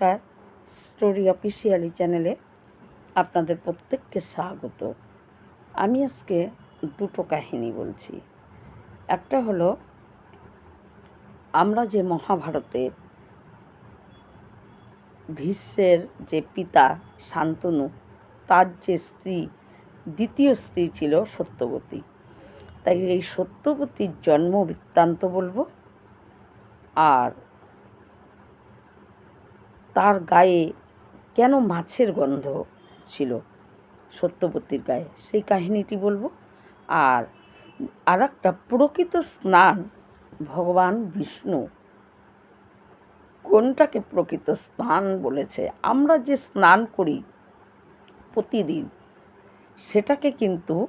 নমস্কার, story officially চ্যানেলে আপনাদের প্রত্যেককে স্বাগত। আমি আজকে দুটো কাহিনী বলছি। একটা হলো, আমরা যে মহাভারতের ভীষ্মের যে পিতা শান্তনু, তার যে স্ত্রী, দ্বিতীয় স্ত্রী ছিল সত্যবতী। তাই এই সত্যবতীর জন্ম বৃত্তান্ত বলব। আর তার গায়ে কেন মাছের গন্ধ ছিল? সত্যবতীর গায়ে। সেই কাহিনীটি বলব। আর আর একটা প্রকৃত স্নান, ভগবান বিষ্ণু কোনটাকে প্রকৃত স্নান বলেছে? আমরা যে স্নান করি প্রতিদিন, সেটাকে কিন্তু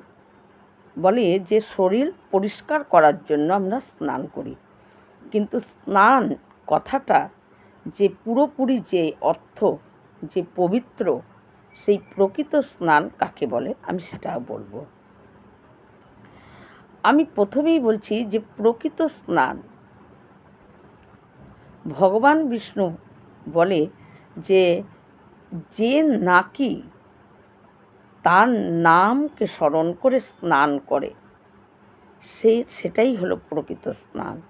বলে যে শরীর পরিষ্কার করার জন্য আমরা স্নান করি। কিন্তু স্নান কথাটা যে পুরোপুরি যে অর্থ, যে পবিত্র, সেই প্রকৃত স্নান কাকে বলে? আমি সেটা বলব। আমি প্রথমেই বলছি যে প্রকৃত স্নান। ভগবান বিষ্ণু বলে যে যে নাকি তার নামকে স্মরণ করে স্নান করে, সে সেটাই হলো প্রকৃত স্নান।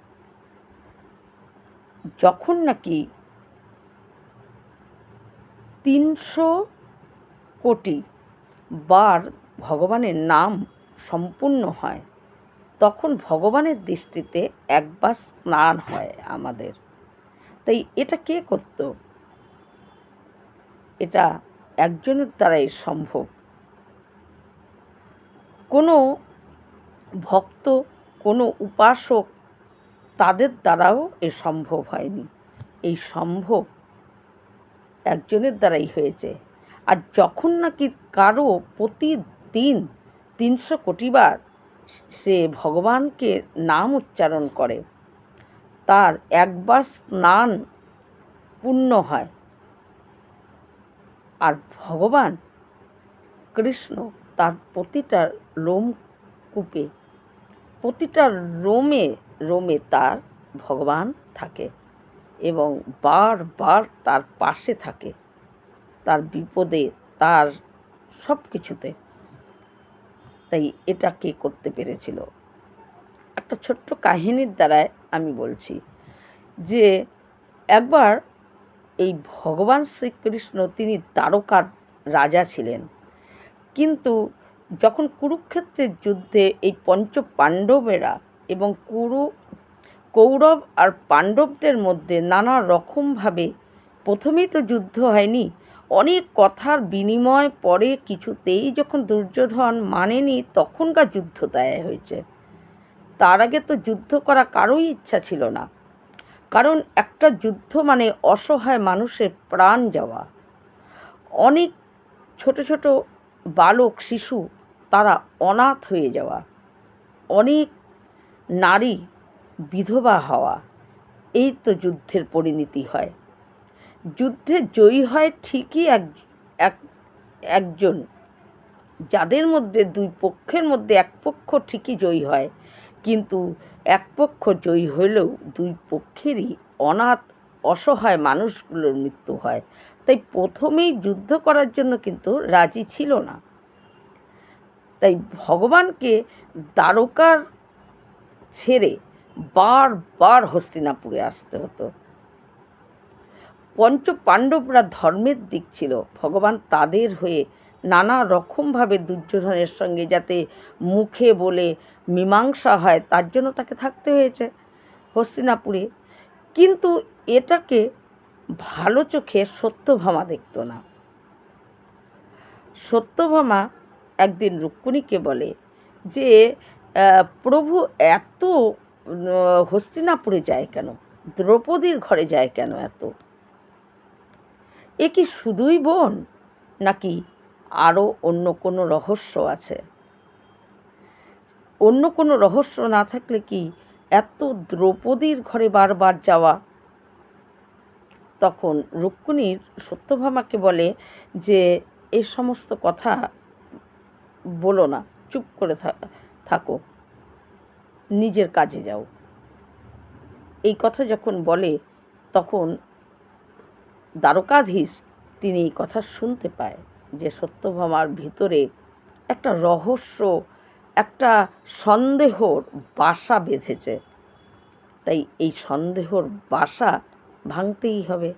যখন নাকি তিনশো কোটি বার ভগবানের নাম সম্পূর্ণ হয়, তখন ভগবানের দৃষ্টিতে একবার স্নান হয় আমাদের। তাই এটা কে করত? এটা একজনের দ্বারাই সম্ভব। কোনো ভক্ত, কোনো উপাসক তাদের দ্বারাও এ সম্ভব হয়নি। এই সম্ভব একজনের দ্বারাই হয়েছে। আর যখন নাকি কারও প্রতিদিন তিনশো কোটিবার সে ভগবানকে নাম উচ্চারণ করে, তার একবার স্নান পূর্ণ হয় আর ভগবান কৃষ্ণ তার প্রতিটা লোম কূপে, প্রতিটা রোমে রোমে তার ভগবান থাকে। এবং বারবার তার পাশে থাকে, তার বিপদে, তার সব কিছুতে তাই এটা কে করতে পেরেছিল? একটা ছোট্ট কাহিনীর দ্বারায় আমি বলছি যে, একবার এই ভগবান শ্রীকৃষ্ণ তিনি দ্বারকার রাজা ছিলেন। কিন্তু যখন কুরুক্ষেত্রের যুদ্ধে এই পঞ্চ পাণ্ডবেরা এবং কুরু কৌরব আর পাণ্ডবদের মধ্যে নানা রকমভাবে প্রথমেই তো যুদ্ধ হয়নি। অনেক কথার বিনিময় পরে কিছুতেই যখন দুর্যোধন মানেনি তখনকার যুদ্ধ দেয় হয়েছে। তার আগে তো যুদ্ধ করা কারোই ইচ্ছা ছিল না। কারণ একটা যুদ্ধ মানে অসহায় মানুষের প্রাণ যাওয়া। অনেক ছোট ছোট বালক, শিশু তারা অনাথ হয়ে যাওয়া। অনেক নারী বিধবা হওয়া, এই তো যুদ্ধের পরিণতি হয়। যুদ্ধে জয়ী হয় ঠিকই এক এক, একজন। যাদের মধ্যে দুই পক্ষের মধ্যে এক পক্ষ ঠিকই জয়ী হয়, কিন্তু এক পক্ষ জয়ী হলেও দুই পক্ষেরই অনাথ, অসহায় মানুষগুলোর মৃত্যু হয়। তাই প্রথমেই যুদ্ধ করার জন্য কিন্তু রাজি ছিল না। তাই ভগবানকে দ্বারকার ছেড়ে বারবার হস্তিনাপুরে আসতে হতো। পঞ্চ পাণ্ডবরা ধর্মের দিক ছিল, ভগবান তাদের হয়ে নানা রকমভাবে দুর্যোধনের সঙ্গে যাতে মুখে বলে মীমাংসা হয়, তার জন্য তাকে থাকতে হয়েছে হস্তিনাপুরে। কিন্তু এটাকে ভালো চোখে সত্যভামা দেখত না। সত্যভামা একদিন রুক্মিণীকে বলে যে প্রভু, এত হস্তিনাপুরে যায় কেন? দ্রৌপদীর ঘরে যায় কেন এত? এ কি শুধুই বোন? নাকি আরও অন্য কোনো রহস্য আছে? অন্য কোনো রহস্য না থাকলে কি এত দ্রৌপদীর ঘরে বারবার যাওয়া? তখন রুক্মিণীর সত্যভামাকে বলে যে এই সমস্ত কথা বলো না, চুপ করে থাকো। নিজের কাজে যাও। এই কথা যখন বলে, তখন দ্বারকাধীশ তিনি এই কথা শুনতে পায় যে সত্যভামার ভিতরে একটা রহস্য, একটা সন্দেহর বাসা বেঁধেছে। তাই এই সন্দেহর বাসা ভাঙতেই হবে।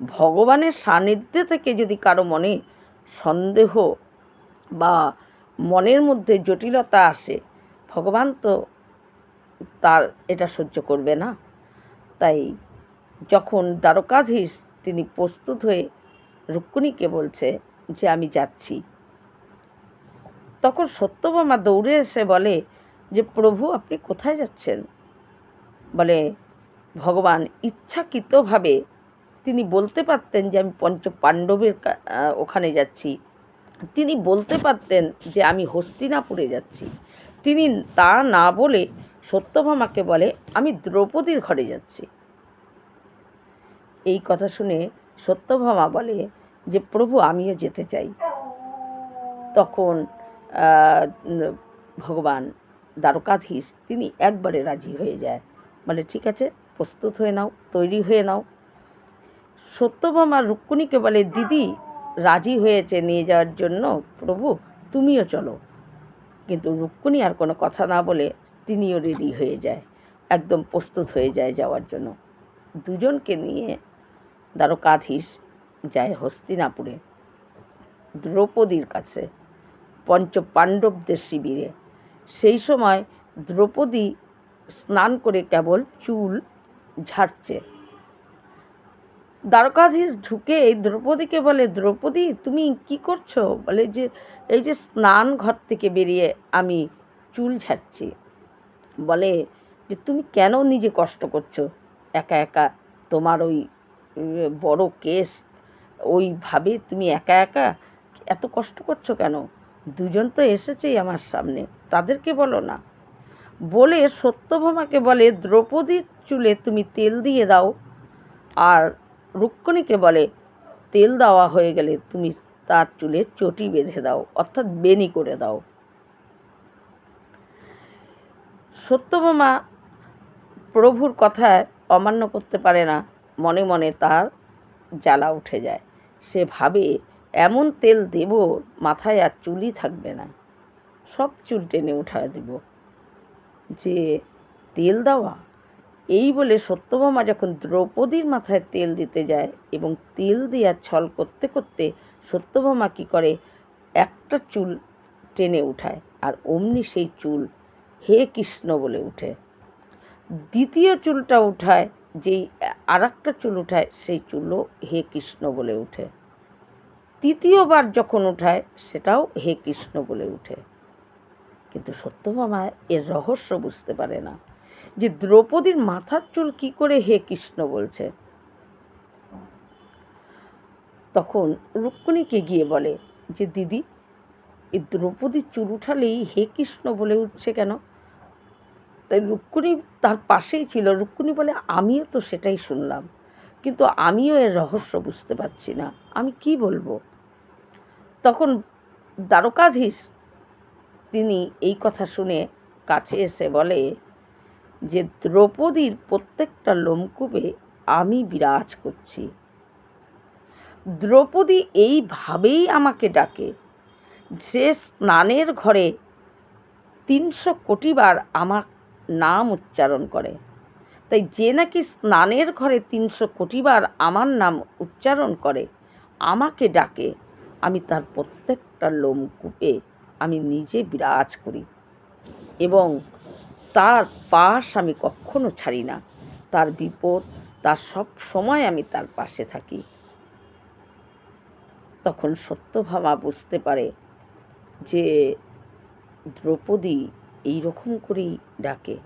ভগবানের সান্নিধ্যে থেকে যদি কারও মনে সন্দেহ বা মনের মধ্যে জটিলতা আসে, ভগবান তো তার এটা সহ্য করবে না। তাই যখন দ্বারকাধীশ তিনি প্রস্তুত হয়ে রুক্মিণীকে বলছে যে, আমি যাচ্ছি। তখন সত্যভামা দৌড়ে এসে বলে যে, প্রভু, আপনি কোথায় যাচ্ছেন? বলে, ভগবান ইচ্ছাকৃতভাবে তিনি বলতে পারতেন যে, আমি পঞ্চ পাণ্ডবের ওখানে যাচ্ছি। তিনি বলতে পারতেন যে, আমি হস্তিনাপুরে যাচ্ছি। তিনি তা না বলে সত্যভামাকে বলে, আমি দ্রৌপদীর ঘরে যাচ্ছি। এই কথা শুনে সত্যভামা বলে যে, প্রভু, আমিও যেতে চাই। তখন ভগবান দ্বারকাধীশ, তিনি একবারে রাজি হয়ে যায়। বলে, ঠিক আছে, প্রস্তুত হয়ে নাও, তৈরি হয়ে নাও। সত্যভামা রুক্মিণীকে বলে, দিদি, রাজি হয়েছে নিয়ে যাওয়ার জন্য। প্রভু, তুমিও চলো। কিন্তু রুক্মিণী আর কোনো কথা না বলে তিনিও রেডি হয়ে যায়, একদম প্রস্তুত হয়ে যায় যাওয়ার জন্য। দুজনকে নিয়ে দ্বারকাধীশ যায় হস্তিনাপুরে, দ্রৌপদীর কাছে পঞ্চ পাণ্ডবদের শিবিরে। সেই সময় দ্রৌপদী স্নান করে কেবল চুল ঝাড়ছে। দ্বারকাধীশ ঢুকে দ্রৌপদীকে বলে, দ্রৌপদী, তুমি কি করছ? বলে যে, এই যে স্নান ঘর থেকে বেরিয়ে আমি চুল ঝাড়ছি। বলে যে, তুমি কেন নিজে কষ্ট করছ? একা একা তোমার ওই বড় কেস, ওইভাবে তুমি একা একা এত কষ্ট করছ কেন? দুজন তো এসেছেই আমার সামনে, তাদেরকে বলো না। বলে সত্যভামাকে বলে, দ্রৌপদীর চুলে তুমি তেল দিয়ে দাও। আর রুক্মিণীকে বলে, তেল দেওয়া হয়ে গেলে তুমি তার চুলে চটি বেঁধে দাও, অর্থাৎ বেনি করে দাও। সত্যভামা প্রভুর কথায় অমান্য করতে পারে না। মনে মনে তার জ্বালা উঠে যায়। সে ভাবে, এমন তেল দেব, মাথায় আর চুলই থাকবে না। সব চুল টেনে উঠায় দেব। যে তেল দেওয়া, এই বলে সত্যভামা যখন দ্রৌপদীর মাথায় তেল দিতে যায় এবং তেল দেওয়ার ছল করতে করতে সত্যভামা কী করে, একটা চুল টেনে উঠায়। আর অমনি সেই চুল হে কৃষ্ণ বলে উঠে। দ্বিতীয় চুলটা উঠায়, যেই আর চুল উঠায়, সেই চুলও হে কৃষ্ণ বলে উঠে। তৃতীয়বার যখন উঠায়, সেটাও হে কৃষ্ণ বলে উঠে। কিন্তু সত্যভামা, এর রহস্য বুঝতে পারে না যে দ্রৌপদীর মাথার চুল কি করে হে কৃষ্ণ বলছে। তখন রুক্মিণীকে গিয়ে বলে যে, দিদি, এই দ্রৌপদীর চুল উঠালেই হে কৃষ্ণ বলে উঠছে কেন? তাই রুক্মিণী তার পাশেই ছিল। রুক্মিণী বলে, আমিও তো সেটাই শুনলাম। কিন্তু আমিও এর রহস্য বুঝতে পারছি না। আমি কি বলব? তখন দ্বারকাধীশ তিনি এই কথা শুনে কাছে এসে বলে, যে দ্রৌপদীর প্রত্যেকটা লোমকূপে আমি বিরাজ করছি। দ্রৌপদী এইভাবেই আমাকে ডাকে। যে স্নানের ঘরে তিনশো কোটিবার আমার নাম উচ্চারণ করে। তাই যে নাকি স্নানের ঘরে তিনশো কোটিবার আমার নাম উচ্চারণ করে, আমাকে ডাকে, আমি তার প্রত্যেকটা লোম লোমকূপে আমি নিজে বিরাজ করি। এবং তার পাশ আমি কখনো ছাড়ি না, তার বিপদ, তার সব সময় আমি তার পাশে থাকি। তখন সত্যভামা বুঝতে পারে যে, দ্রৌপদী এই রকম করেই ডাকে।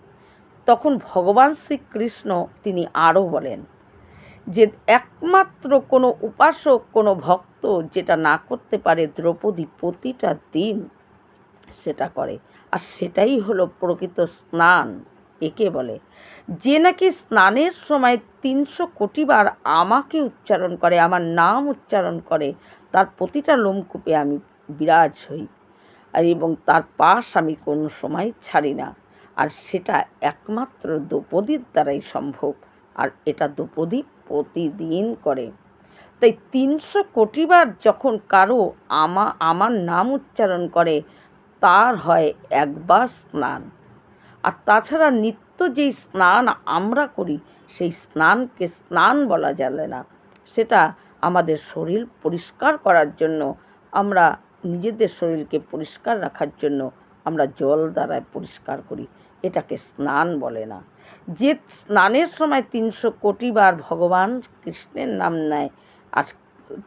তখন ভগবান শ্রীকৃষ্ণ তিনি আরও বলেন যে, একমাত্র কোনো উপাসক, কোনো ভক্ত যেটা না করতে পারে দ্রৌপদী প্রতিটা দিন সেটা করে। আর সেটাই হলো প্রকৃত স্নান। একে বলে, যে নাকি স্নানের সময় তিনশো কোটিবার আমাকে উচ্চারণ করে, আমার নাম উচ্চারণ করে, তার প্রতিটা লোমকূপে আমি বিরাজ হই। আর এবং তার পাশ আমি কোনো সময় ছাড়ি না। আর সেটা একমাত্র দ্রৌপদীর দ্বারাই সম্ভব। আর এটা দ্রৌপদী প্রতিদিন করে। তাই তিনশো কোটিবার যখন কারও আমা, আমার নাম উচ্চারণ করে, তার হয় একবার স্নান। আর তাছাড়া নিত্য যেই স্নান আমরা করি, সেই স্নানকে স্নান বলা যাবে না। সেটা আমাদের শরীর পরিষ্কার করার জন্য আমরা নিজেদের শরীরকে পরিষ্কার রাখার জন্য আমরা জল দ্বারা পরিষ্কার করি। এটাকে স্নান বলে না। যে স্নানের সময় তিনশো কোটিবার ভগবান কৃষ্ণের নাম নেয় আর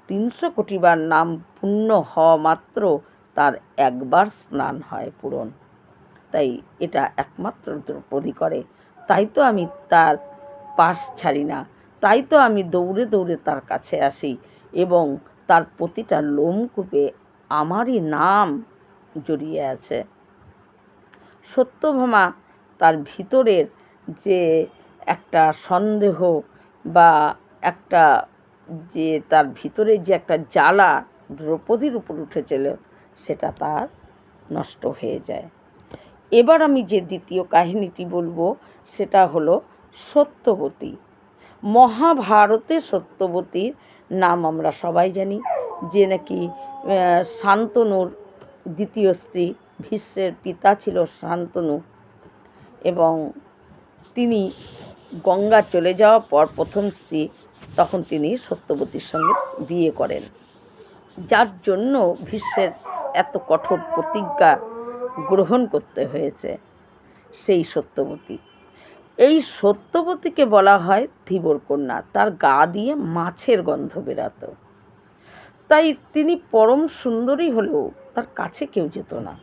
তিনশো কোটিবার নাম পূর্ণ হওয়া মাত্র তার একবার স্নান হয় পূরণ। তাই এটা একমাত্র দ্রৌপদী করে। তাই তো আমি তার পাশ ছাড়ি না। তাই তো আমি দৌড়ে দৌড়ে তার কাছে আসি এবং তার প্রতিটা লোমকূপে আমারই নাম জড়িয়ে আছে। সত্যভামা তার ভিতরের যে একটা সন্দেহ বা একটা যে তার ভিতরে যে একটা জ্বালা দ্রৌপদীর উপর উঠেছিল, সেটা তার নষ্ট হয়ে যায়। এবার আমি যে দ্বিতীয় কাহিনীটি বলব, সেটা হলো সত্যবতী। মহাভারতে সত্যবতীর নাম আমরা সবাই জানি, যে নাকি শান্তনুর দ্বিতীয় স্ত্রী, ভীষ্মের পিতা ছিল শান্তনু। এবং তিনি গঙ্গা চলে যাওয়ার পর প্রথম স্ত্রী, তখন তিনি সত্যবতীর সঙ্গে বিয়ে করেন। যার জন্য ভীষ্মের এত কঠোর প্রতিজ্ঞা গ্রহণ করতে হয়েছে সেই সত্যবতী। এই সত্যবতীকে বলা হয় ধীবর কন্যা তার গা দিয়ে মাছের গন্ধ বেরাতো। তাই তিনি পরম সুন্দরী হলেও তার কাছে কেউ যেত না।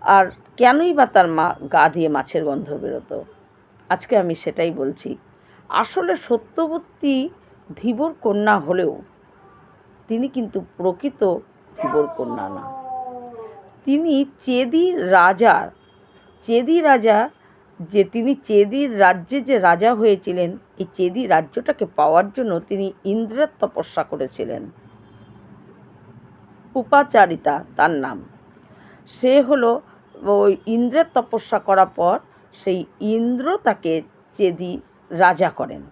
আর কেনই বা তার মা গা দিয়ে মাছের গন্ধ বেরোতো? আজকে আমি সেটাই বলছি। আসলে সত্যবতী ধীবর কন্যা হলেও তিনি কিন্তু প্রকৃত ধীবর কন্যা না। তিনি চেদি রাজার, চেদি রাজা যে তিনি চেদির রাজ্যে যে রাজা হয়েছিলেন, এই চেদি রাজ্যটাকে পাওয়ার জন্য তিনি ইন্দ্রের তপস্যা করেছিলেন। উপাচারিতা তার নাম। সে হলো, ওই ইন্দ্রের তপস্যা করার পর সেই ইন্দ্র তাকে চেদি রাজা করেন।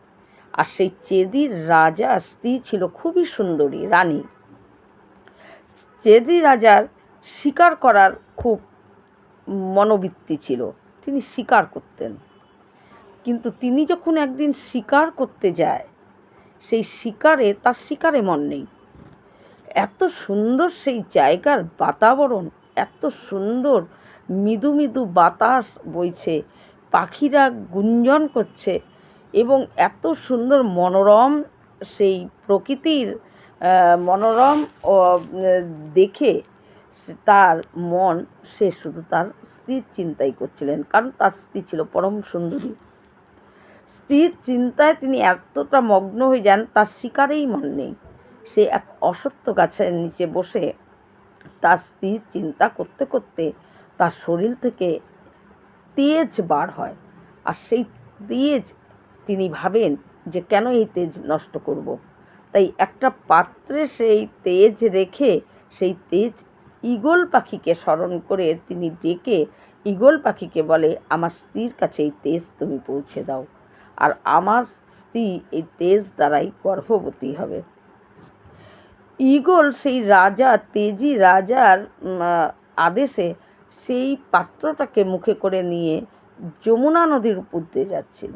আর সেই চেদির রাজা স্ত্রী ছিল খুবই সুন্দরী, রানী। চেদি রাজার শিকার করার খুব মনোবৃত্তি ছিল। তিনি শিকার করতেন। কিন্তু তিনি যখন একদিন শিকার করতে যায়, সেই শিকারে তার শিকারে মন নেই। এত সুন্দর সেই জায়গার বাতাবরণ, এত সুন্দর মৃদু মৃদু বাতাস বইছে, পাখিরা গুঞ্জন করছে এবং এত সুন্দর মনোরম সেই প্রকৃতির মনোরম দেখে তার মন, সে শুধু তার স্ত্রীর চিন্তাই করছিলেন। কারণ তার স্ত্রী ছিল পরম সুন্দরী। স্ত্রীর চিন্তায় তিনি এতটা মগ্ন হয়ে যান, তার শিকারেই মন নেই। সে এক অসত্য গাছের নিচে বসে তার স্ত্রীর চিন্তা করতে করতে তার শরীর থেকে তেজ বার হয়। আর সেই তেজ তিনি ভাবেন যে, কেন এই তেজ নষ্ট করব। তাই একটা পাত্রে সেই তেজ রেখে সেই তেজ ঈগল পাখিকে স্মরণ করে তিনি ডেকে ঈগল পাখিকে বলে, আমার স্ত্রীর কাছে এই তেজ তুমি পৌঁছে দাও। আর আমার স্ত্রী এই তেজ দ্বারাই গর্ভবতী হবে। ঈগল সেই রাজা, তেজি রাজার আদেশে সেই পাত্রটাকে মুখে করে নিয়ে যমুনা নদীর উপর দিয়ে যাচ্ছিল।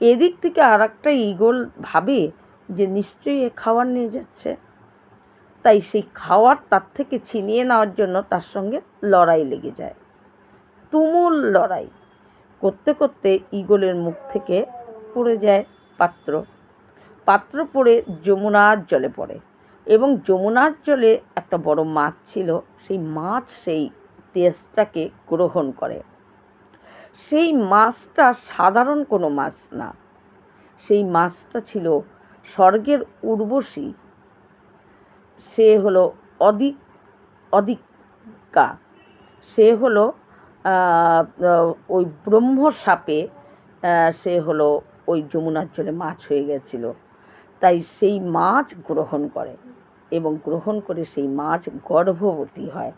এদিক থেকে আর একটা ঈগল ভাবে যে নিশ্চয়ই এ খাবার নিয়ে যাচ্ছে। তাই সেই খাওয়ার তার থেকে ছিনিয়ে নেওয়ার জন্য তার সঙ্গে লড়াই লেগে যায়। তুমুল লড়াই। করতে করতে ঈগলের মুখ থেকে পড়ে যায় পাত্র। পাত্র পড়ে যমুনার জলে পড়ে এবং যমুনার জলে একটা বড় মাছ ছিল। সেই মাছ সেই তেজটাকে গ্রহণ করে। সেই মাছটা সাধারণ কোনো মাছ না। সেই মাছটা ছিল স্বর্গের উর্বশী সে হলো অদিক অদিকা। সে হলো ওই ব্রহ্ম সাপে সে হলো ওই যমুনার জলে মাছ হয়ে গেছিল। তাই সেই মাছ গ্রহণ করে এবং গ্রহণ করে সেই মাছ গর্ভবতী হয়।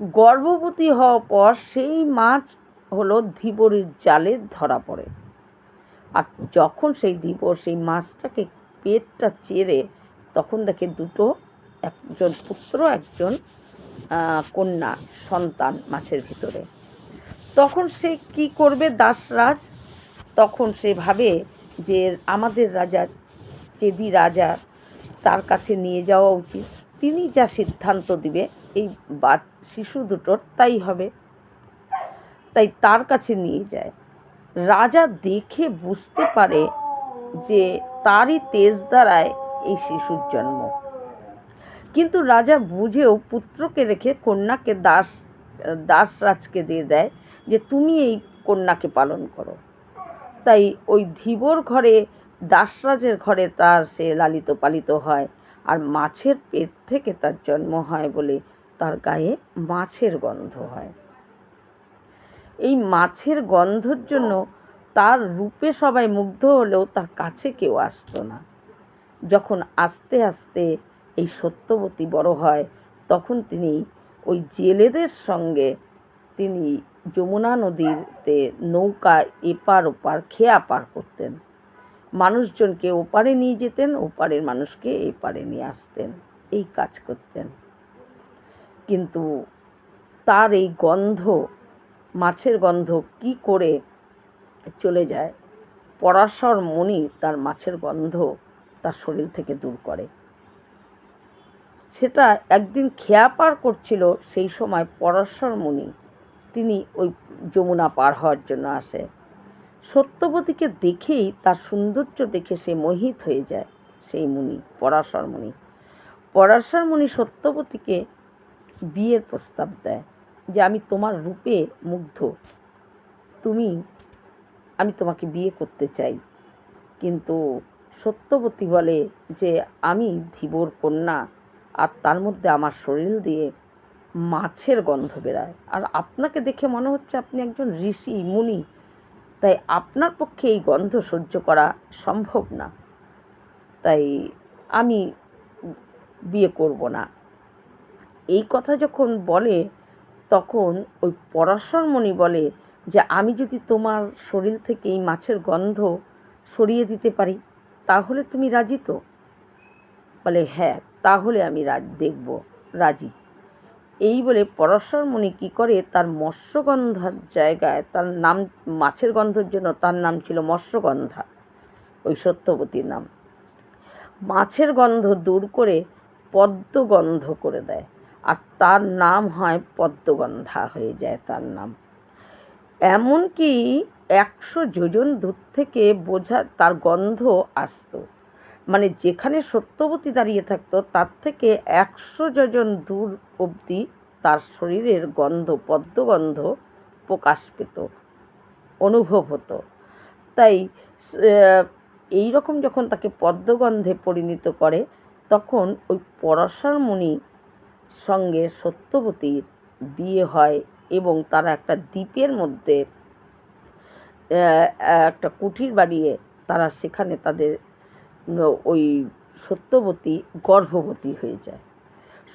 গর্ভবতী হওয়ার পর সেই মাছ হলো ধীবরের জালে ধরা পড়ে। আর যখন সেই ধীবর সেই মাছটাকে পেটটা চেরে তখন দেখে দুটো একজন পুত্র, একজন কন্যা সন্তান মাছের ভিতরে। তখন সে কি করবে দাসরাজ? তখন সে ভাবে যে আমাদের রাজা, চেদি রাজা তার কাছে নিয়ে যাওয়া উচিত। তিনি যা সিদ্ধান্ত দিবে, এই বা, শিশু দুটোর তাই হবে। তাই তার কাছে নিয়ে যায়। রাজা দেখে বুঝতে পারে যে তারই তেজ দ্বারায় এই শিশুর জন্ম। কিন্তু রাজা বুঝেও পুত্রকে রেখে কন্যাকে দাস, দাসরাজকে দিয়ে দেয় যে তুমি এই কন্যাকে পালন করো। তাই ওই ধীবর ঘরে দাসরাজের ঘরে তার সে লালিত পালিত হয় আর মাছের পেট থেকে তার জন্ম হয় বলে তার গায়ে মাছের গন্ধ হয়। এই মাছের গন্ধর জন্য তার রূপে সবাই মুগ্ধ হলেও তার কাছে কেউ আসতো না। যখন আস্তে আস্তে এই সত্যবতী বড় হয়, তখন তিনি ওই জেলেদের সঙ্গে তিনি যমুনা নদীতে নৌকা এপার ওপার খেয়া পার করতেন। মানুষজনকে ওপারে নিয়ে যেতেন, ওপারের মানুষকে এপারে নিয়ে আসতেন। এই কাজ করতেন। কিন্তু তার এই গন্ধ, মাছের গন্ধ কি করে চলে যায়? পরাশর মণি তার মাছের গন্ধ তার শরীর থেকে দূর করে। সেটা একদিন খেয়া পার করছিল সেই সময় পরাশর মুনি। তিনি ওই যমুনা পার হওয়ার জন্য আসে। সত্যবতীকে দেখেই তার সৌন্দর্য দেখে সে মোহিত হয়ে যায় সেই মুনি, পরাশর মুনি। পরাশর মুনি সত্যবতীকে বিয়ের প্রস্তাব দেয় যে, আমি তোমার রূপে মুগ্ধ। তুমি, আমি তোমাকে বিয়ে করতে চাই। কিন্তু সত্যবতী বলে যে আমি ধীবর কন্যা আর তার মধ্যে আমার শরীর দিয়ে মাছের গন্ধ বেরায়। আর আপনাকে দেখে মনে হচ্ছে আপনি একজন ঋষি, মুনি। তাই আপনার পক্ষে এই গন্ধ সহ্য করা সম্ভব না। তাই আমি বিয়ে করব না। এই কথা যখন বলে, তখন ওই পরাশর মণি বলে যে, আমি যদি তোমার শরীর থেকে এই মাছের গন্ধ সরিয়ে দিতে পারি তাহলে তুমি রাজি তো? বলে হ্যাঁ তাহলে আমি রাজ, দেখব, রাজি। এই বলে পরাশর মুনি কী করে, তার মৎস্যগন্ধার জায়গায়, তার নাম, মাছের গন্ধের জন্য তার নাম ছিল মৎস্যগন্ধা, ওই সত্যবতীর নাম। মাছের গন্ধ দূর করে পদ্মগন্ধ করে দেয়, আর তার নাম হয় পদ্মগন্ধা হয়ে যায় তার নাম। এমনকি একশো যোজন দূর থেকে বোঝা তার গন্ধ আসতো। মানে যেখানে সত্যবতী দাঁড়িয়ে থাকতো, তার থেকে একশো যোজন দূর অবধি তার শরীরের গন্ধ পদ্মগন্ধ প্রকাশ পেত, অনুভব হতো। তাই এই রকম যখন তাকে পদ্মগন্ধে পরিণত করে, তখন ওই পরাশর মুনি সঙ্গে সত্যবতীর বিয়ে হয় এবং তারা একটা দ্বীপের মধ্যে একটা কুঠির বাড়িয়ে তারা সেখানে তাদের ওই সত্যবতী গর্ভবতী হয়ে যায়।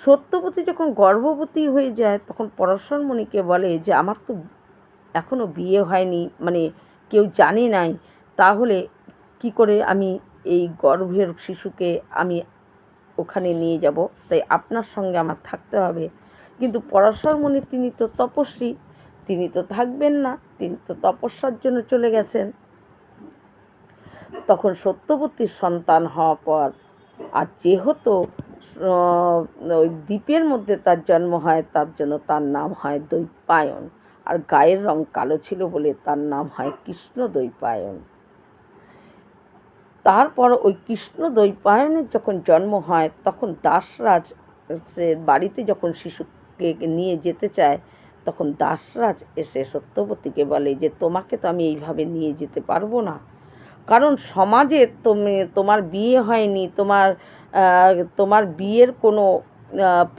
সত্যবতী যখন গর্ভবতী হয়ে যায়, তখন পরাশর মুনিকে বলে যে, আমার তো এখনও বিয়ে হয়নি মানে কেউ জানে নাই, তাহলে কি করে আমি এই গর্ভের শিশুকে আমি ওখানে নিয়ে যাব? তাই আপনার সঙ্গে আমার থাকতে হবে। কিন্তু পরাশর মুনি, তিনি তো তপস্বী তিনি তো থাকবেন না, তিনি তো তপস্যার জন্য চলে গেছেন। তখন সত্যবতীর সন্তান হওয়ার পর, আর যেহেতু ওই দ্বীপের মধ্যে তার জন্ম হয়, তার জন্য তার নাম হয় দৈপায়ন। আর গায়ের রং কালো ছিল বলে তার নাম হয় কৃষ্ণ দৈপায়ন তারপর ওই কৃষ্ণ দৈপায়নের যখন জন্ম হয়, তখন দাসরাজের বাড়িতে যখন শিশুকে নিয়ে যেতে চায় তখন দাসরাজ এসে সত্যবতীকে বলে যে, তোমাকে তো আমি এইভাবে নিয়ে যেতে পারব না। কারণ সমাজে তুমি, তোমার বিয়ে হয়নি, তোমার তোমার বিয়ের কোনো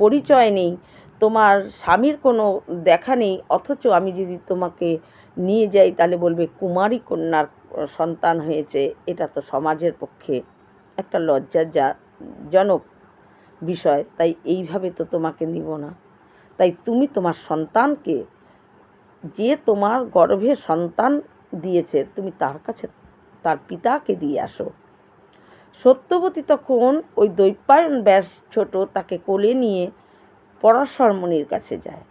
পরিচয় নেই, তোমার স্বামীর কোনো দেখা নেই, অথচ আমি যদি তোমাকে নিয়ে যাই, তাহলে বলবে কুমারী কন্যার সন্তান হয়েছে। এটা তো সমাজের পক্ষে একটা লজ্জার যা জনক বিষয়। তাই এইভাবে তো তোমাকে নিব না। তাই তুমি তোমার সন্তানকে যে তোমার গর্ভে সন্তান দিয়েছে, তুমি তার কাছে তার পিতাকে দিয়ে আসো। সত্যবতী তখন ওই দৈপায়ন ব্যাস ছোট তাকে কোলে নিয়ে পরাশর মুনির কাছে যায়।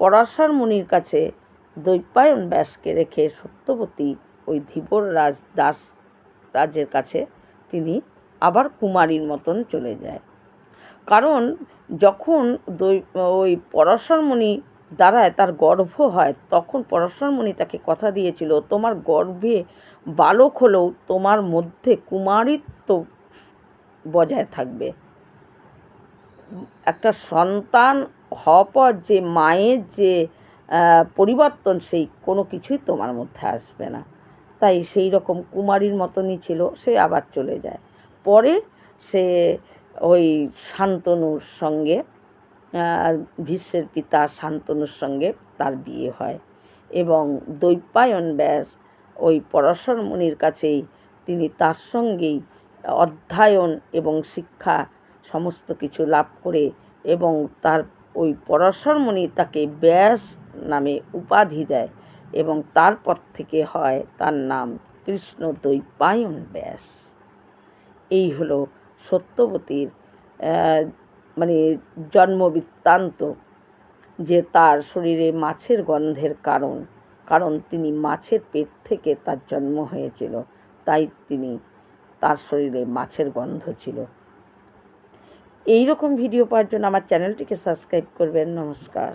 পরাশর মুনির কাছে দৈপায়ন ব্যাসকে রেখে সত্যবতী ওই ধীবর রাজ দাস রাজের কাছে তিনি আবার কুমারীর মতন চলে যায়। কারণ যখন ওই পরাশরমণি দ্বারায় তার গর্ভ হয়, তখন পরাশরমণি তাকে কথা দিয়েছিল, তোমার গর্ভে বালক হলেও তোমার মধ্যে কুমারিত্ব বজায় থাকবে। একটা সন্তান হওয়ার পর যে মায়ের যে পরিবর্তন, সেই কোনো কিছুই তোমার মধ্যে আসবে না। তাই সেই রকম কুমারীর মতনই ছিল, সে আবার চলে যায়। পরে সে ওই শান্তনুর সঙ্গে ভীষ্মের পিতা শান্তনুর সঙ্গে তার বিয়ে হয়। এবং দৈপায়ন ব্যাস ওই পরাশর মুনির কাছেই তিনি তার সঙ্গেই অধ্যয়ন এবং শিক্ষা সমস্ত কিছু লাভ করে এবং তার ওই পরাশর মুনি তাকে ব্যাস নামে উপাধি দেয় এবং তারপর থেকে হয় তার নাম কৃষ্ণ দৈপায়ন ব্যাস। এই হলো সত্যবতীর মানে জন্মবৃত্তান্ত যে তার শরীরে মাছের গন্ধের কারণ কারণ তিনি মাছের পেট থেকে তার জন্ম হয়েছিল, তাই তিনি তার শরীরে মাছের গন্ধ ছিল। এই রকম ভিডিও পাওয়ার জন্য আমার চ্যানেলটিকে সাবস্ক্রাইব করবেন। নমস্কার।